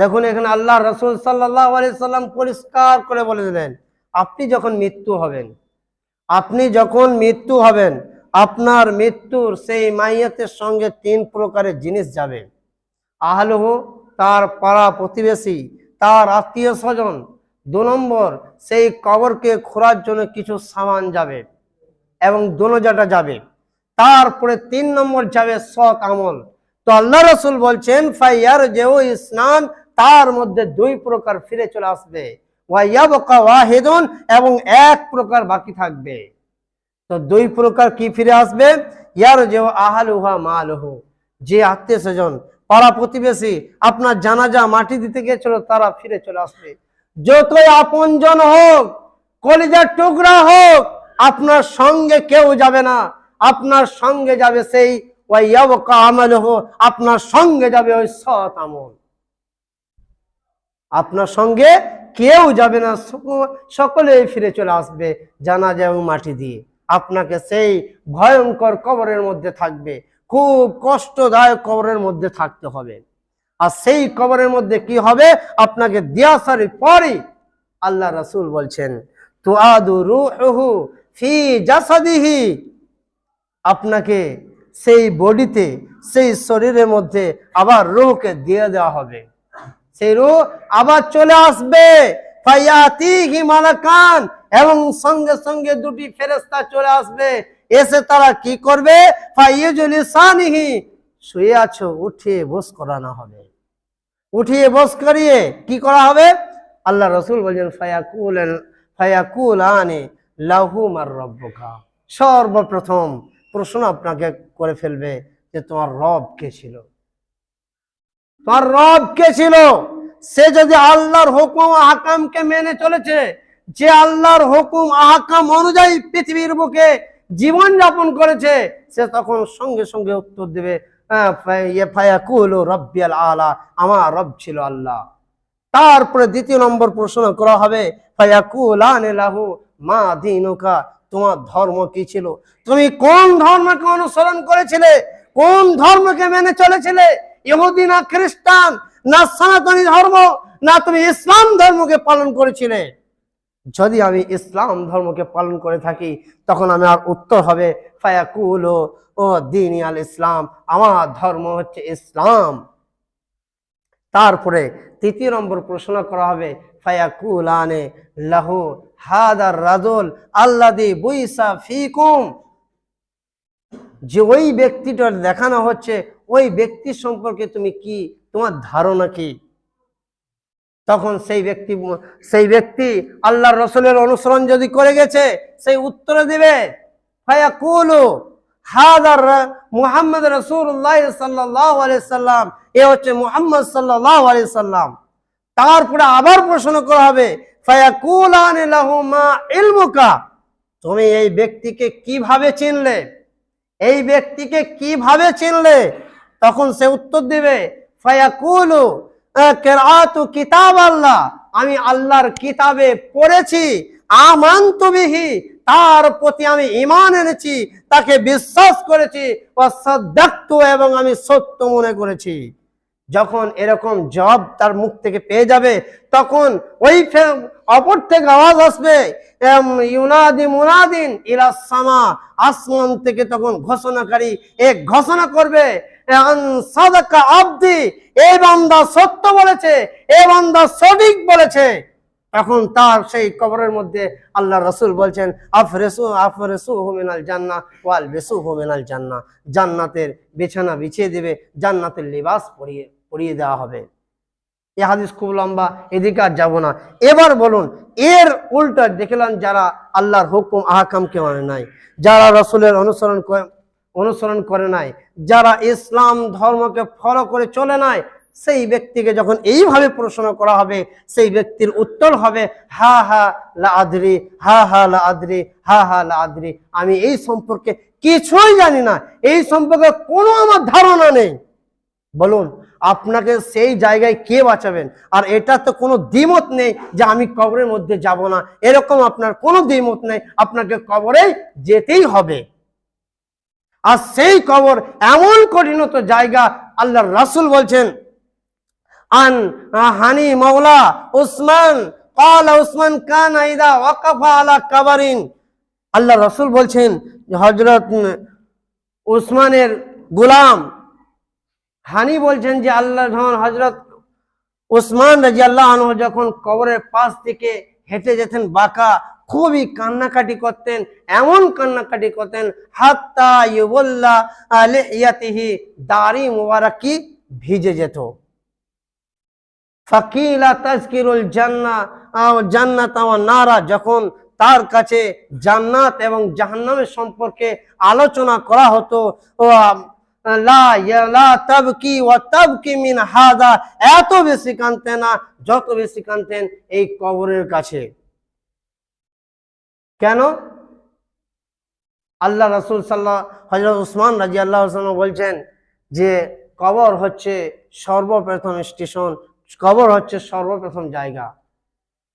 দেখুন, এখানে আল্লাহ রসুল সাল্লাহ সাল্লাম পরিষ্কার করে বলে দিলেন, আপনি যখন মৃত্যু হবেন, আপনি যখন মৃত্যু হবেন, আপনার মৃত্যুর সেই মাইয়াতের সঙ্গে তিন প্রকারের জিনিস যাবে। আহলহ, তার পাড়া প্রতিবেশী, তার আত্মীয় স্বজন, দু নম্বর, সেই কবরকে খোঁড়ার জন্য কিছু সামান যাবে এবং দোনোজাটা যাবে। তারপরে তিন নম্বর যাবে সৎ আমল। তো আল্লাহ রসুল বলছেন ফাইয়ার যেও ইসনান তার মধ্যে দুই প্রকার ফিরে চলে আসবে। ওয়াহিদুন এবং এক প্রকার বাকি থাকবে। তো দুই প্রকার কি ফিরে আসবে? ইয়ার যে যে আত্মীয় স্বজন, পাড়া প্রতিবেশী, আপনার জানাজা মাটি দিতে গিয়েছিল, তারা ফিরে চলে আসবে। যতই আপনজন হোক, কলিজার টুকরা হোক, আপনার সঙ্গে কেউ যাবে না। আপনার সঙ্গে যাবে সেই ওয়াইয়াবকা আমালহু। আপনার সঙ্গে যাবে ওই সৎ আমল। আপনার সঙ্গে কেউ যাবে না, সক- সকলেই ফিরে চলে আসবে জানাজা এবং মাটি দিয়ে। আপনাকে সেই ভয়ঙ্কর কবরের মধ্যে থাকবে, খুব কষ্টদায়ক কবরের মধ্যে থাকতে হবে। আর সেই কবরের মধ্যে কি হবে? আপনাকে দিয়াসারির পরই আল্লাহ রাসূল বলছেন তু আদু রুহু ফি জাসাদিহি। আপনাকে সেই বডিতে, সেই শরীরের মধ্যে আবার রুহকে দিয়ে দেওয়া হবে। সেই রুহ আবার চলে আসবে। মালাকান এবং সঙ্গে সঙ্গে দুটি ফেরেশতা চলে আসবে। এসে তারা কি করবে? শুয়ে আছো, উঠিয়ে বস করানো হবে। উঠিয়ে বস করিয়ে কি করা হবে? আল্লাহ রসুল বলছেন ফায়াকুল ফায়াকুল আনে লাহু মার রব্বকা। সর্বপ্রথম প্রশ্ন আপনাকে করে ফেলবে যে তোমার রব কে ছিল? তোমার রব কে ছিল? সে যদি আল্লাহর হুকুম আহকামকে মেনে চলেছে, যে আল্লাহর হুকুম আহকাম অনুযায়ী পৃথিবীর বুকে জীবন যাপন করেছে, সে তখন সঙ্গে সঙ্গে উত্তর দেবে ইয়ে রব্বিয়াল আমার রব ছিল আল্লাহ। তারপরে দ্বিতীয় নম্বর প্রশ্ন করা হবে মা দিনুকা তোমার ধর্ম কি ছিল? তুমি কোন ধর্মকে অনুসরণ করেছিলে? কোন ধর্মকে মেনে চলেছিলে? ইহুদি না খ্রিস্টান, না সনাতনী ধর্ম, না তুমি ইসলাম ধর্মকে পালন করেছিলে। যদি আমি ইসলাম ধর্মকে পালন করে থাকি, তখন আমি আর উত্তর হবে, ফায়াকুল, ও দিন আল ইসলাম, আমার ধর্ম হচ্ছে ইসলাম। তারপরে তৃতীয় নম্বর প্রশ্ন করা হবে ফায়াকুল আনে লাহু হাদার রাজুল আল্লাদি বুইসা ফিকুম। যে ওই ব্যক্তিটার দেখানো হচ্ছে ওই ব্যক্তি সম্পর্কে তুমি কি, তোমার ধারণা কি? তখন সেই ব্যক্তি সেই ব্যক্তি আল্লাহর রসুলের অনুসরণ যদি করে গেছে, সেই উত্তরে দিবে সাল্লাম, এ হচ্ছে মুহাম্মদ সাল্লাহ সাল্লাম। তারপরে আবার প্রশ্ন করা হবে তুমি এই ব্যক্তিকে কীভাবে চিনলে? এই ব্যক্তিকে কীভাবে চিনলে? তখন সে উত্তর দিবে, ফায়াকুলু কিতাব আল্লাহ আমি আল্লাহর কিতাবে পড়েছি, আমান্তু বিহি, তার প্রতি আমি ঈমান এনেছি, তাকে বিশ্বাস করেছি এবং আমি সত্য মনে করেছি। যখন এরকম জব তার মুখ থেকে পেয়ে যাবে, তখন ওই অপর থেকে আওয়াজ আসবে ইউনাদি মুনাদিন ইলা সামা আসমান থেকে তখন ঘোষণাকারী এক ঘোষণা করবে আব্দি এই বান্দা সত্য বলেছে এই বান্দা সঠিক বলেছে। তখন তার সেই কবরের মধ্যে আল্লাহ রসুল বলছেন, আফরেসু আফরেসু হোমিনাল জান্না ওয়াল বেসু হোমিনাল জান্না জান্নাতের বিছানা বিছিয়ে দেবে, জান্নাতের লিবাস পরিয়ে পরিয়ে দেওয়া হবে। এ হাদিস খুব লম্বা, এদিকে আর যাব না। এবার বলুন, এর উল্টা দেখলাম যারা আল্লাহর হুকুম, আহকামকে মানে নাই। যারা রসুলের অনুসরণ করে অনুসরণ করে নাই। যারা ইসলাম ধর্মকে ফলো করে চলে নাই, সেই ব্যক্তিকে যখন এইভাবে প্রশ্ন করা হবে, সেই ব্যক্তির উত্তর হবে, হা হা, লা আদরি, হা হা, লা আদরি, হা হা, লা আমি এই সম্পর্কে কিছুই জানি না। এই সম্পর্কে কোনো আমার ধারণা নেই। বলুন, আপনাকে সেই জায়গায় কে বাঁচাবেন? আর এটা তো কোনো দ্বিমত নেই যে আমি কবরের মধ্যে যাব না। এরকম আপনার কোনো দ্বিমত নেই। আপনাকে কবরেই যেতেই হবে। আর সেই কবর এমন কঠিনত জায়গা আল্লাহর রাসুল বলছেন, আন হানি মৌলা উসমান কলা উসমান কান আইদা ওয়াকাফা আলা কাবারিন। আল্লাহ রসুল বলছেন হজরত উসমানের গুলাম। হানি বলছেন যে আল্লাহ যখন হজরত উসমান রাজি আল্লাহ যখন কবরের পাশ থেকে হেঁটে যেতেন বাঁকা খুবই কান্নাকাটি করতেন, এমন কান্নাকাটি করতেন, হাত্তা ইউবল্লা আলিয়াতিহি দাড়ি মুবারাকি ভিজে যেত। ফাকিলা তাজকিরুল জান্না জান্নাত ওয়া নারা, যখন তার কাছে জান্নাত এবং জাহান্নামের সম্পর্কে আলোচনা করা হতো এত বেশি কানতেন না, যত বেশি কানতেন এই কবরের কাছে। কেন? আল্লাহ রসুল সাল্লাহ হজরত উসমান রাজি আল্লাহ বলছেন যে কবর হচ্ছে সর্বপ্রথম স্টেশন, কবর হচ্ছে সর্বপ্রথম জায়গা।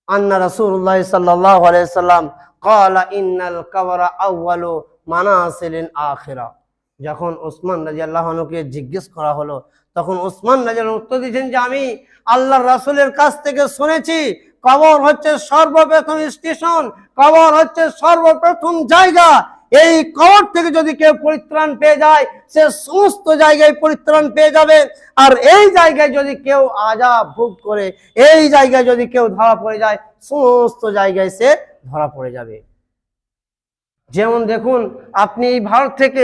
আন্না রসুল্লাহ সাল্লাহ আলাইসাল্লাম কলা ইন্নাল কবরা আউ্বালু মানাসিলিন আখিরা। যখন ওসমান রাজি আল্লাহকে জিজ্ঞেস করা হলো, তখন ওসমান রাজি উত্তর দিয়েছেন যে, আমি আল্লাহ রাসুলের কাছ থেকে শুনেছি কবর হচ্ছে সর্বপ্রথম স্টেশন, কবর হচ্ছে সর্বপ্রথম জায়গা। এই কবর থেকে যদি কেউ পরিত্রাণ পেয়ে যায়, সে সমস্ত জায়গায় পরিত্রাণ পেয়ে যাবে। আর এই জায়গায় যদি কেউ আজা ভোগ করে, এই জায়গায় যদি কেউ ধরা পড়ে যায়, সমস্ত জায়গায় সে ধরা পড়ে যাবে। যেমন দেখুন, আপনি এই ভারত থেকে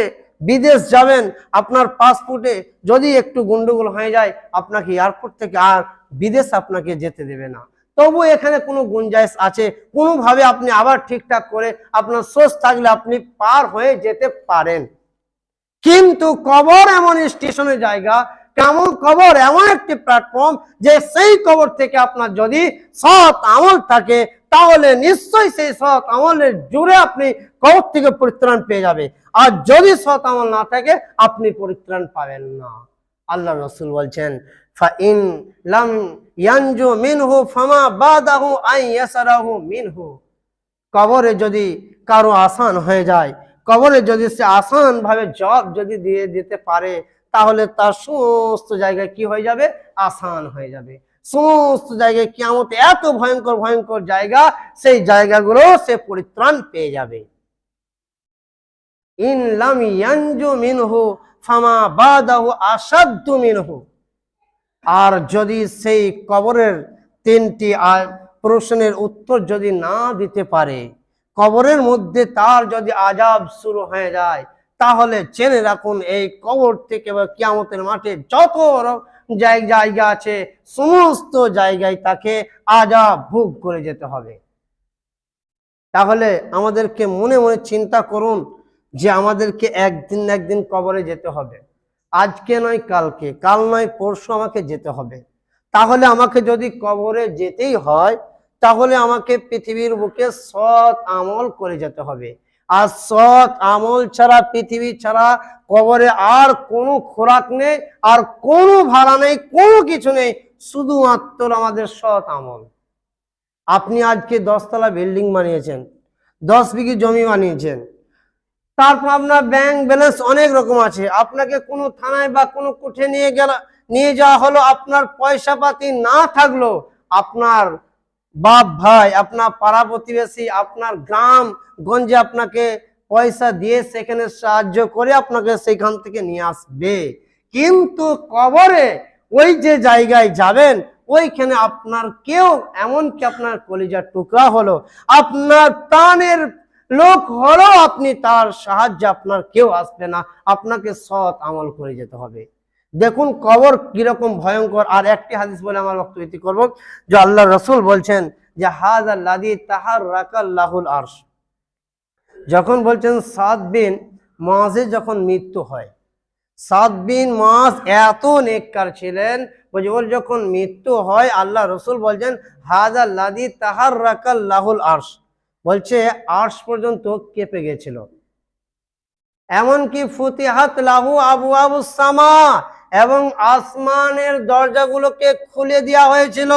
বিদেশ যাবেন, আপনার পাসপোর্টে যদি একটু গন্ডগোল হয়ে যায়, আপনাকে এয়ারপোর্ট থেকে আর বিদেশ আপনাকে যেতে দেবে না। তবু এখানে কোনো গুঞ্জাইশ আছে। কোনোভাবে আপনি আবার ঠিকঠাক করে আপনার সোর্স থাকলে আপনি পার হয়ে যেতে পারেন। কিন্তু কবর এমন স্টেশনের জায়গা, কেমন কবর, এমন একটি প্ল্যাটফর্ম যে সেই কবর থেকে আপনার যদি সৎ আমল থাকে, তাহলে নিশ্চয়ই সেই সৎ আমলের জুড়ে আপনি কবর থেকে পরিত্রাণ পেয়ে যাবে আর যদি সৎ আমল না থাকে, আপনি পরিত্রাণ পাবেন না। আল্লাহ রসুল বলছেন ফাইন লাম ইয়ানজু মিনহু ফামা বাদাহু আই ইয়াসারাহু মিনহু। কবরে যদি কারও আসান হয়ে যায়, কবরে যদি সে আসান ভাবে জব যদি দিয়ে দিতে পারে, তাহলে তার সমস্ত জায়গায় কি হয়ে যাবে? আসান হয়ে যাবে। সমস্ত জায়গায় কিয়ামতে এত ভয়ঙ্কর ভয়ঙ্কর জায়গা, সেই জায়গাগুলো সে পরিত্রাণ পেয়ে যাবে। ইন লাম ইয়ানজু মিনহু ফামা বাদাহু আসাদ্দু মিনহু। আর যদি সেই কবরের তিনটি প্রশ্নের উত্তর যদি না দিতে পারে, কবরের মধ্যে তার যদি আজাব শুরু হয়ে যায়, তাহলে জেনে রাখুন এই কবর থেকে বা কিয়ামতের মাঠে যত জায়- জায়গা আছে, সমস্ত জায়গায় তাকে আজাব ভোগ করে যেতে হবে। তাহলে আমাদেরকে মনে মনে চিন্তা করুন যে আমাদেরকে একদিন একদিন কবরে যেতে হবে। আজকে নয়, কালকে। কাল নয়, পরশু আমাকে যেতে হবে। তাহলে আমাকে যদি কবরে যেতেই হয়, তাহলে আমাকে পৃথিবীর বুকে সৎ আমল করে যেতে হবে। আর সৎ আমল ছাড়া, পৃথিবী ছাড়া কবরে আর কোনো খোরাক নেই, আর কোনো ভাড়া নেই, কোনো কিছু নেই, শুধুমাত্র আমাদের সৎ আমল। আপনি আজকে দশতলা বিল্ডিং বানিয়েছেন, দশ বিঘি জমি বানিয়েছেন তারপর আপনার ব্যাংক ব্যালেন্স অনেক রকম আছে। আপনাকে কোনো থানায় বা কোনো কোঠে নিয়ে গেল, নিয়ে যাওয়া হলো, আপনার পয়সা পাতি না থাকল আপনার বাপ ভাই, আপনার পাড়া প্রতিবেশী, আপনার গ্রাম গঞ্জে আপনাকে পয়সা দিয়ে সেখানে সাহায্য করে আপনাকে সেখান থেকে নিয়ে আসবে। কিন্তু কবরে ওই যে জায়গায় যাবেন, ওইখানে আপনার কেউ, এমনকি আপনার কলিজার টুকরা হলো, আপনার প্রাণের লোক হলো আপনি, তার সাহায্যে আপনার কেউ আসবে না। আপনাকে সৎ আমল করে যেতে হবে। দেখুন কবর কীরকম ভয়ঙ্কর। আর একটি হাদিস বলে আমার বক্তব্য করব, যে আল্লাহ রসুল বলছেন যে হাজ আল্লাদি তাহার রাকাল্লাহুল আরশ। যখন বলছেন সাত বিন মাসে যখন মৃত্যু হয় সাত বিন মাস এত নেককার ছিলেন ওর যখন মৃত্যু হয়, আল্লাহ রসুল বলছেন হাজ আল্লাদি তাহার রাকাল্লাহুল আরশ। বলছে, আর্শ পর্যন্ত কেঁপে গেছিল। এমনকি ফুতিহাত লাহু আবু আবু সামা এবং আসমানের দরজাগুলোকে খুলে দেওয়া হয়েছিল।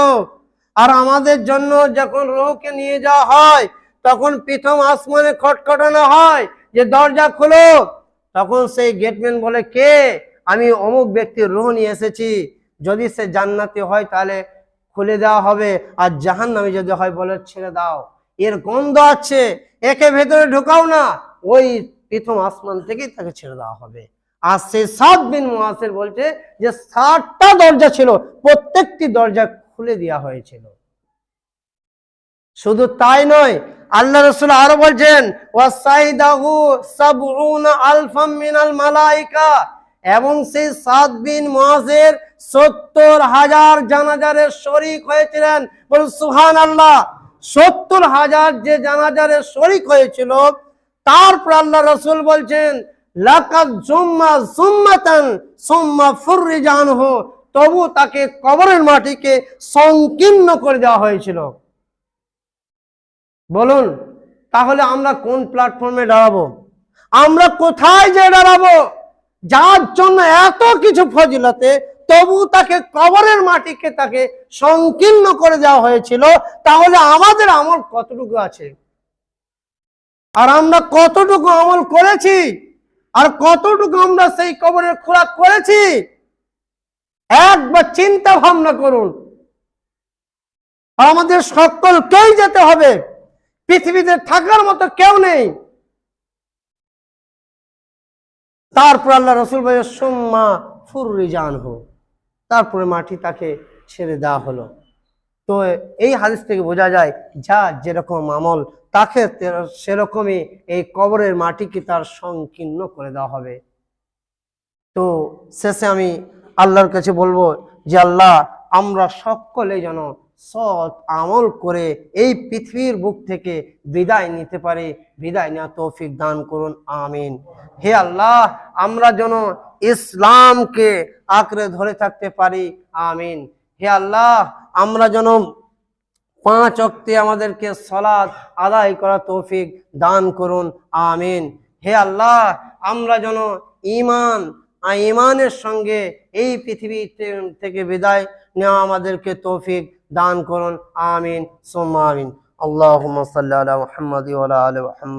আর আমাদের জন্য যখন রোহকে নিয়ে যাওয়া হয়, তখন প্রথম আসমানে খটখটানো হয় যে, দরজা খুলো। তখন সেই গেটম্যান বলে, কে? আমি অমুক ব্যক্তির রোহ নিয়ে এসেছি। যদি সে জান্নাতি হয় তাহলে খুলে দেওয়া হবে, আর জাহান্নামে যদি হয় বলে ছেড়ে দাও। এর গন্ধ আছে, একে ভেতরে ঢোকাও না। ওই প্রথম আসমান থেকেই তাকে ছেড়ে দেওয়া হবে। আর সে সাত বিন মুয়াসের বলছে যে ষাটটা দরজা ছিল, প্রত্যেকটি দরজা খুলে দেওয়া হয়েছিল। শুধু তাই নয়, আল্লাহ রসুল আরও বলছেন এবং সেই সাত বিন মুয়াজের সত্তর হাজার জানাজারের শরিক হয়েছিলেন। বলুন সুহান আল্লাহ সত্তর হাজার যে জানাজারের শরিক হয়েছিল তারপর আল্লাহ রসুল বলছেন তবু তাকে কবরের মাটিকে সংকীর্ণ করে দেওয়া হয়েছিল। বলুন, তাহলে আমরা কোন প্ল্যাটফর্মে দাঁড়াবো? আমরা কোথায় যে দাঁড়াবো? যার জন্য এত কিছু ফজিলতে তবু তাকে কবরের মাটিকে তাকে সংকীর্ণ করে দেওয়া হয়েছিল। তাহলে আমাদের আমল কতটুকু আছে? আর আমরা কতটুকু আমল করেছি? আর কতটুকু আমরা সেই কবরের খোরাক করেছি? একবার চিন্তা ভাবনা করুন। আর আমাদের সকলকেই যেতে হবে। পৃথিবীতে থাকার মতো কেউ নেই। তারপর আল্লাহ রসুল ভাই সোম্মা ফুররি জান হো তারপরে মাটি তাকে ছেড়ে দেওয়া হলো। তো এই হাদিস থেকে বোঝা যায়, যা যেরকম আমল, তাকে সেরকমই এই কবরের মাটিকে তার সংকীর্ণ করে দেওয়া হবে। তো শেষে আমি আল্লাহর কাছে বলব যে, আল্লাহ, আমরা সকলে যেন সৎ আমল করে এই পৃথিবীর বুক থেকে বিদায় নিতে পারি। বিদায় নেওয়া তৌফিক দান করুন, আমিন। হে আল্লাহ, আমরা যেন ইসলামকে আঁকড়ে ধরে থাকতে পারি, আমিন। হে আল্লাহ, আমরা যেন পাঁচ অক্তে আমাদেরকে সলাদ আদায় করা তৌফিক দান করুন, আমিন। হে আল্লাহ, আমরা যেন ইমান ইমানের সঙ্গে এই পৃথিবী থেকে বিদায় নেওয়া আমাদেরকে তৌফিক দান করুন আমিন সোম্মা আমিন। আল্লাহ সাল্লাহ মুহাম্মদ ওয়ালা আলি মুহাম্মদ।